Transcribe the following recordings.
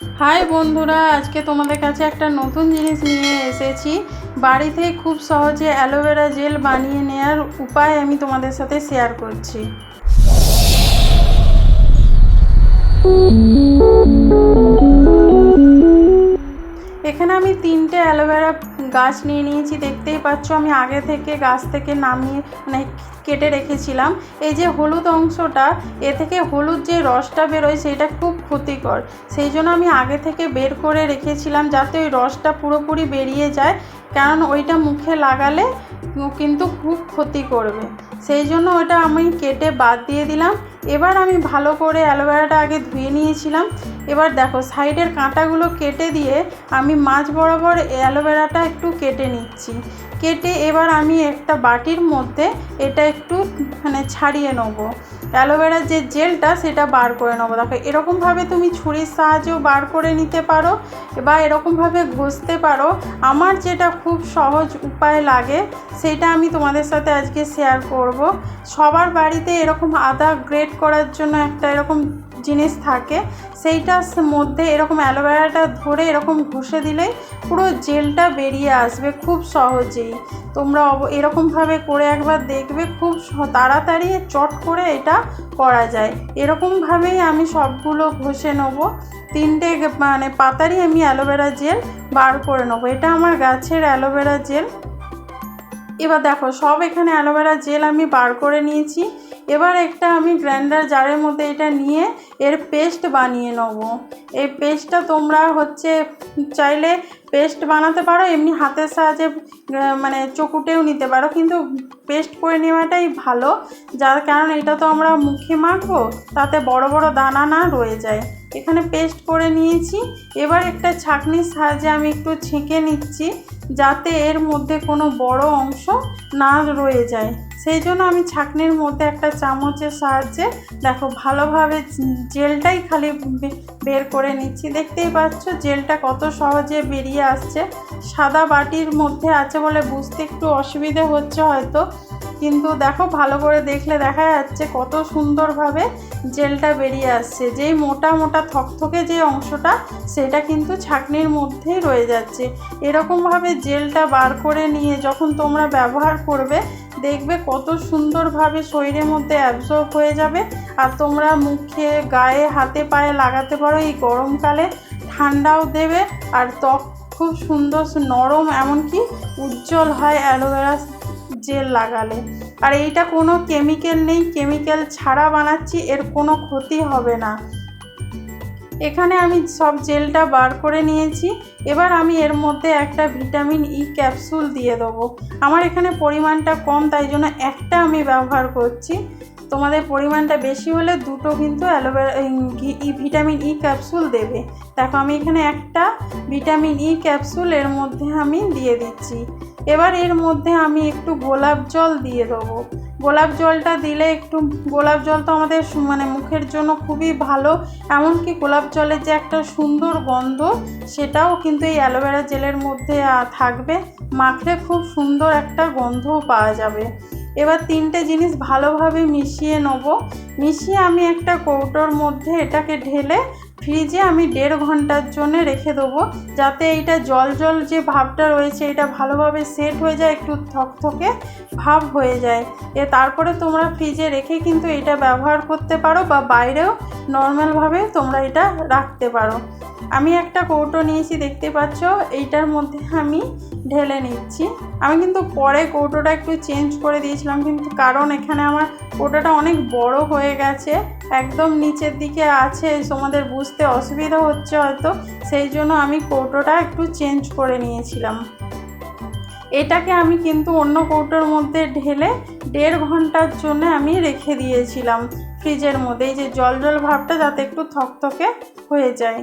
High বন্ধুরা, আজকে তোমাদের কাছে একটা নতুন জিনিস নিয়ে এসেছি। বাড়িতে খুব সহজে অ্যালোভেরা জেল বানিয়ে নেওয়ার উপায় আমি তোমাদের সাথে শেয়ার করছি। এখানে আমি তিনটে অ্যালোভেরা গাছ নিয়ে নিয়েছি, দেখতেই পাচ্ছ আমি আগে থেকে গাছ থেকে নামিয়ে মানে কেটে রেখেছিলাম। এই যে হলুদ অংশটা, এ থেকে হলুদ যে রসটা বেরোয় সেটা খুব ক্ষতিকর। সেই জন্য আমি আগে থেকে বের করে রেখেছিলাম যাতে ওই রসটা পুরোপুরি বেরিয়ে যায়, কারণ ওইটা মুখে লাগালে কিন্তু খুব ক্ষতি করবে। সেই জন্য ওটা আমি কেটে বাদ দিয়ে দিলাম। এবার আমি ভালো করে অ্যালোভেরাটা আগে ধুয়ে নিয়েছিলাম। এবার দেখো, সাইডের কাঁটাগুলো কেটে দিয়ে আমি মাছ বরাবর অ্যালোভেরাটা একটু কেটে নিচ্ছি। কেটে এবার আমি একটা বাটির মধ্যে এটা একটু মানে ছাড়িয়ে নেব। অ্যালোভেরার যে জেলটা, সেটা বার করে নেব। দেখো, এরকমভাবে তুমি ছুরির সাহায্যেও বার করে নিতে পারো বা এরকমভাবে ঘষতে পারো। আমার যেটা খুব সহজ উপায় লাগে, সেটা আমি তোমাদের সাথে আজকে শেয়ার করব। সবার বাড়িতে এরকম আদা গ্রেট করার জন্য একটা এরকম জিনিস থাকে, সেইটার মধ্যে এরকম অ্যালোভেরাটা ধরে এরকম ঘষে দিলেই পুরো জেলটা বেরিয়ে আসবে খুব সহজেই। তোমরা এরকমভাবে করে একবার দেখবে খুব তাড়াতাড়ি চট করে এটা করা যায়। এরকমভাবেই আমি সবগুলো ঘষে নেব। তিনটে মানে পাতারই আমি অ্যালোভেরা জেল বার করে নেব। এটা আমার গাছের অ্যালোভেরা জেল। এবার দেখো, সব এখানে অ্যালোভেরা জেল আমি বার করে নিয়েছি। এবার একটা আমি গ্রাইন্ডার জারের মধ্যে এটা নিয়ে এর পেস্ট বানিয়ে নেব। এই পেস্টটা তোমরা হচ্ছে চাইলে পেস্ট বানাতে পারো, এমনি হাতের সাহায্যে মানে চকুটেও নিতে পারো, কিন্তু পেস্ট করে নেওয়াটাই ভালো। যার কারণ এটা তো আমরা মুখে মাখবো, তাতে বড় বড় দানা না রয়ে যায়। এখানে পেস্ট করে নিয়েছি। এবার একটা ছাঁকনির সাহায্যে আমি একটু ছেঁকে নিচ্ছি যাতে এর মধ্যে কোনো বড় অংশ না রয়ে যায়। সেই জন্য আমি ছাঁকনির মধ্যে একটা চামচের সাহায্যে দেখো ভালোভাবে জেলটাই খালি বের করে নিচ্ছি। দেখতেই পাচ্ছ জেলটা কত সহজে বেরিয়ে আসছে। সাদা বাটির মধ্যে আছে বলে বুঝতে একটু অসুবিধে হচ্ছে হয়তো। কিন্তু দেখো ভালো করে দেখলে দেখা যাচ্ছে কত সুন্দরভাবে জেলটা বেরিয়ে আসছে। যেই মোটা মোটা থকথকে যে অংশটা, সেটা কিন্তু ছাকনির মধ্যেই রয়ে যাচ্ছে। এরকমভাবে জেলটা বার করে নিয়ে যখন তোমরা ব্যবহার করবে, দেখবে কত সুন্দরভাবে শরীরের মধ্যে অ্যাবজর্ব হয়ে যাবে। আর তোমরা মুখে, গায়ে, হাতে, পায়ে লাগাতে পারো এই গরমকালে। ঠান্ডাও দেবে আর ত্বক খুব সুন্দর নরম, এমনকি উজ্জ্বল হয় অ্যালোভেরা জেল লাগালে। আর এইটা কোনো কেমিক্যাল নেই কেমিক্যাল ছাড়া বানাচ্ছি, এর কোনো ক্ষতি হবে না। এখানে আমি সব জেলটা বার করে নিয়েছি। এবার আমি এর মধ্যে একটা ভিটামিন ই ক্যাপসুল দিয়ে দেবো। আমার এখানে পরিমাণটা কম, তাই জন্য একটা আমি ব্যবহার করছি। তোমাদের পরিমাণটা বেশি হলে দুটো কিন্তু অ্যালোভেরা ই ভিটামিন ই ক্যাপসুল দেবে। দেখো, আমি এখানে একটা ভিটামিন ই ক্যাপসুল এর মধ্যে আমি দিয়ে দিচ্ছি। এবার এর মধ্যে আমি একটু গোলাপ জল দিয়ে দেবো। গোলাপ জলটা দিলে একটু, গোলাপ জল তো আমাদের মানে মুখের জন্য খুবই ভালো। এমনকি গোলাপ জলের যে একটা সুন্দর গন্ধ, সেটাও কিন্তু এই অ্যালোভেরা জেলের মধ্যে থাকবে। মাখলে খুব সুন্দর একটা গন্ধও পাওয়া যাবে। এবার তিনটে জিনিস ভালোভাবে মিশিয়ে নেব। মিশিয়ে আমি একটা কৌটোর মধ্যে এটাকে ঢেলে ফ্রিজে আমি দেড় ঘণ্টার জন্য রেখে দেবো, যাতে এইটা জল জল যে ভাবটা রয়েছে, এটা ভালোভাবে সেট হয়ে যায়, একটু থকথকে ভাব হয়ে যায়। এ তারপরে তোমরা ফ্রিজে রেখে কিন্তু এটা ব্যবহার করতে পারো বা বাইরেও নর্মালভাবে তোমরা এটা রাখতে পারো। আমি একটা কৌটো নিয়েছি, দেখতে পাচ্ছ? এইটার মধ্যে আমি ঢেলে নিচ্ছি। আমি কিন্তু পরে কৌটোটা একটু চেঞ্জ করে দিয়েছিলাম, কিন্তু কারণ এখানে আমার কৌটোটা অনেক বড় হয়ে গেছে, একদম নিচের দিকে আছে, তোমাদের বুঝতে অসুবিধা হচ্ছে হয়তো, সেই জন্য আমি কৌটোটা একটু চেঞ্জ করে নিয়েছিলাম। এটাকে আমি কিন্তু অন্য কৌটোর মধ্যে ঢেলে দেড় ঘণ্টার জন্য আমি রেখে দিয়েছিলাম, ফ্রিজের মধ্যে, এই যে জল জল ভাবটা যাতে একটু থকথকে হয়ে যায়।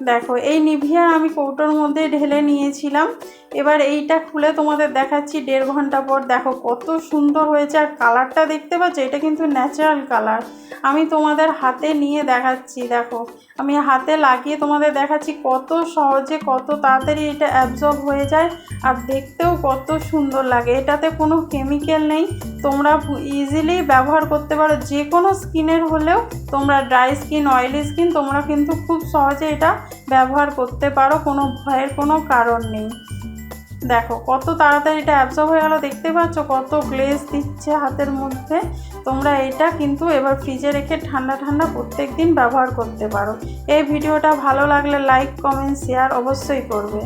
দেখো, এই নিভিয়া আমি কৌটোর মধ্যে ঢেলে নিয়েছিলাম। এবার এইটা খুলে তোমাদের দেখাচ্ছি দেড় ঘণ্টা পর। দেখো, কত সুন্দর হয়েছে। আর কালারটা দেখতে পাচ্ছ? এটা কিন্তু ন্যাচারাল কালার আমি তোমাদের হাতে নিয়ে দেখাচ্ছি, দেখো। আমি হাতে লাগিয়ে তোমাদের দেখাচ্ছি কত সহজে, কত তাড়াতাড়ি এটা অ্যাবজর্ব হয়ে যায়। আর দেখতেও কত সুন্দর লাগে। এটাতে কোনো কেমিক্যাল নেই। তোমরা ইজিলি ব্যবহার করতে পারো। যে কোনো স্কিনের হলেও তোমরা ড্রাই স্কিন অয়েলি স্কিন তোমরা কিন্তু খুব সহজে এটা ব্যবহার করতে পারো, কোনো ভয়ের কোনো কারণ নেই। দেখো, কত তাড়াতাড়ি এটা অ্যাবজর্ব হয়ে গেলো, দেখতে পাচ্ছ? কত গ্লেজ দিচ্ছে হাতের মধ্যে। তোমরা এটা কিন্তু এবার ফ্রিজে রেখে ঠান্ডা ঠান্ডা প্রত্যেক দিন ব্যবহার করতে পারো। এই ভিডিওটা ভালো লাগলে লাইক কমেন্ট শেয়ার অবশ্যই করবে।